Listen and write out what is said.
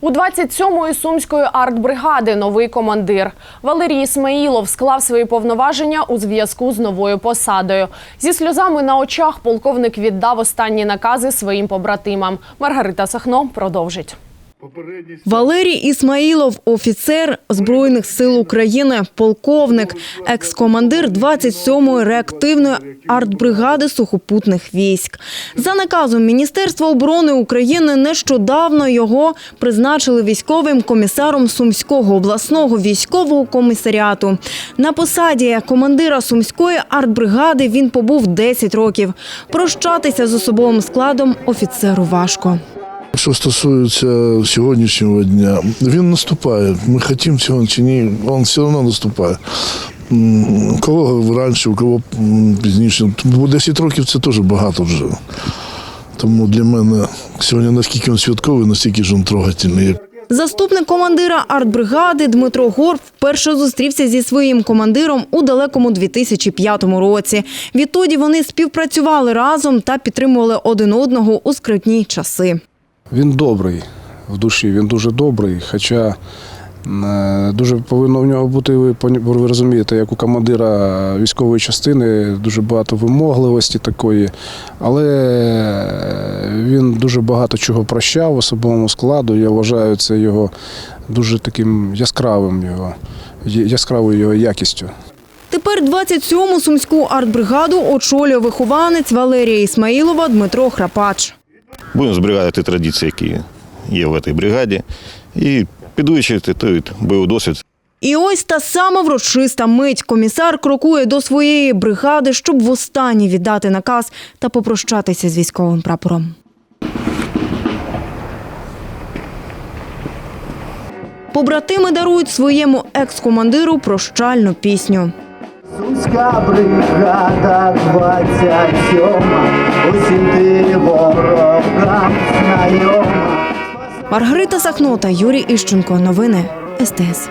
У 27-ї сумської артбригади новий командир Валерій Ісмаїлов склав свої повноваження у зв'язку з новою посадою. Зі сльозами на очах полковник віддав останні накази своїм побратимам. Маргарита Сахно продовжить. Валерій Ісмаїлов, офіцер Збройних сил України, полковник, екс-командир 27-ї реактивної артбригади сухопутних військ. За наказом Міністерства оборони України нещодавно його призначили військовим комісаром Сумського обласного військового комісаріату. На посаді командира Сумської артбригади він побув 10 років. Прощатися з особовим складом офіцеру важко. Що стосується сьогоднішнього дня, він наступає. Ми хотімо цього чи ні, він все одно наступає. У кого раніше, у кого пізніше. Бо 10 років це теж багато вже. Тому для мене сьогодні наскільки він святковий, настільки ж він трогательний. Заступник командира артбригади Дмитро Горб вперше зустрівся зі своїм командиром у далекому 2005 році. Відтоді вони співпрацювали разом та підтримували один одного у скрутні часи. Він добрий в душі, він дуже добрий. Хоча е, дуже повинно в нього бути, ви розумієте, як у командира військової частини, дуже багато вимогливості такої. Але він дуже багато чого прощав особовому складу. Я вважаю це його дуже таким яскравим його, яскравою його якістю. Тепер 27-му сумську артбригаду очолює вихованець Валерія Ісмаїлова Дмитро Храпач. Будемо зберігати традиції, які є в цій бригаді, і підвищити той бойовий досвід. І ось та сама врочиста мить. Комісар крокує до своєї бригади, щоб востаннє віддати наказ та попрощатися з військовим прапором. Побратими дарують своєму екс-командиру прощальну пісню. Сумська бригада 27, усім ти ворогам знайома. Маргарита Сахно та Юрій Іщенко. Новини СТС.